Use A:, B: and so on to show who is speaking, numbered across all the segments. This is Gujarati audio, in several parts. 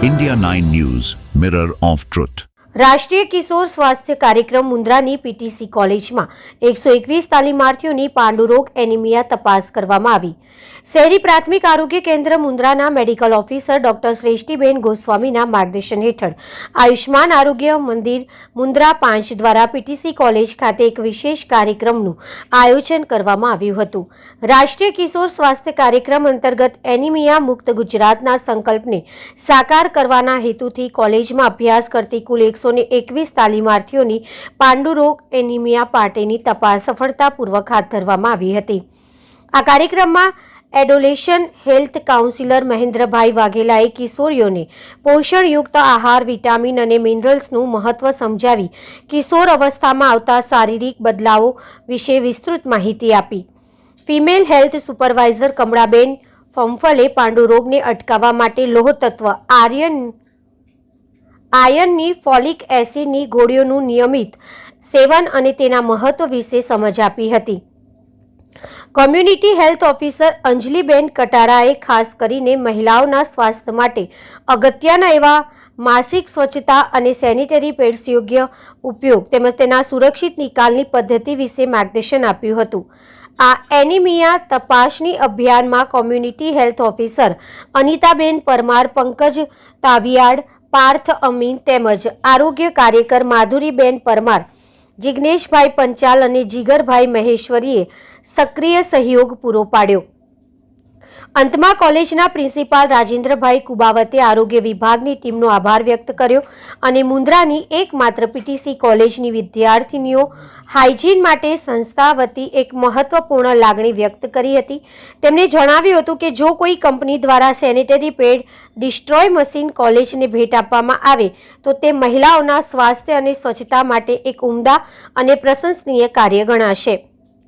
A: India 9 News, Mirror of Truth.
B: રાષ્ટ્રીય કિશોર સ્વાસ્થ્ય કાર્યક્રમ મુન્દ્રાની પીટીસી કોલેજમાં એકસો એકવીસ તાલીમાર્થીઓની પાંડુરોગ એનિમિયા તપાસ કરવામાં આવી શહેરી પ્રાથમિક આરોગ્ય કેન્દ્ર મુન્દ્રાના મેડિકલ ઓફિસર ડોક્ટર શ્રેષ્ઠીબેન ગોસ્વામીના માર્ગદર્શન હેઠળ આયુષ્માન આરોગ્ય મંદિર મુન્દ્રા પાંચ દ્વારા પીટીસી કોલેજ ખાતે એક વિશેષ કાર્યક્રમનું આયોજન કરવામાં આવ્યું હતું. રાષ્ટ્રીય કિશોર સ્વાસ્થ્ય કાર્યક્રમ અંતર્ગત એનિમિયા મુક્ત ગુજરાતના સંકલ્પને સાકાર કરવાના હેતુથી કોલેજમાં અભ્યાસ કરતી કુલ એકસો એકવીસ તાલીમાર્થીઓની પાંડુરોગ એનિમિયા પાર્ટીની તપાસ સફળતાપૂર્વક હાથ ધરવામાં આવી હતી. આ કાર્યક્રમમાં એડોલેશન હેલ્થ કાઉન્સિલર મહેન્દ્રભાઈ વાઘેલાએ કિશોરીઓને પોષણયુક્ત આહાર, વિટામિન અને મિનરલ્સનું મહત્વ સમજાવી કિશોર અવસ્થામાં આવતા શારીરિક બદલાવો વિશે વિસ્તૃત માહિતી આપી. Female health supervisor Kamalaben Phanphale પાંડુરોગને અટકાવવા માટે લોહતત્વ આર્યન આયનની ફોલિક એસિડની ગોળીઓનું નિયમિત સેવન અને તેના મહત્વ વિશે સમજ આપી હતી. કોમ્યુનિટી હેલ્થ ઓફિસર અંજલિબેન કટારાએ ખાસ કરીને મહિલાઓના સ્વાસ્થ્ય માટે અગત્યના એવા માસિક સ્વચ્છતા અને સેનિટરી પેડ્સ યોગ્ય ઉપયોગ તેમજ તેના સુરક્ષિત નિકાલની પદ્ધતિ વિશે માર્ગદર્શન આપ્યું હતું. આ એનિમિયા તપાસણી અભિયાનમાં community health officer Anitaben Parmar, Pankaj Taviyad, Parth Amin તેમજ આરોગ્ય કાર્યકર માધુરીબેન પરમાર જિગ્નેશભાઈ પંચાલ અને જીગરભાઈ મહેશ્વરીએ સક્રિય સહયોગ પૂરો પાડ્યો. અંતમાં કોલેજના પ્રિન્સિપાલ રાજેન્દ્રભાઈ કુબાવતે આરોગ્ય વિભાગની ટીમનો આભાર વ્યક્ત કર્યો અને મુન્દ્રાની એકમાત્ર પીટીસી કોલેજની વિદ્યાર્થીનીઓ હાઇજીન માટે સંસ્થા વતી એક મહત્વપૂર્ણ લાગણી વ્યક્ત કરી હતી. તેમણે જણાવ્યું હતું કે જો કોઈ કંપની દ્વારા સેનિટરી પેડ ડિસ્ટ્રોય મશીન કોલેજને ભેટ આપવામાં આવે, તો તે મહિલાઓના સ્વાસ્થ્ય અને સ્વચ્છતા માટે એક ઉમદા અને પ્રશંસનીય કાર્ય ગણાશે.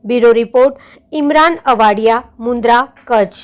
B: Bureau report, Imran Avadiya Mundra Kutch.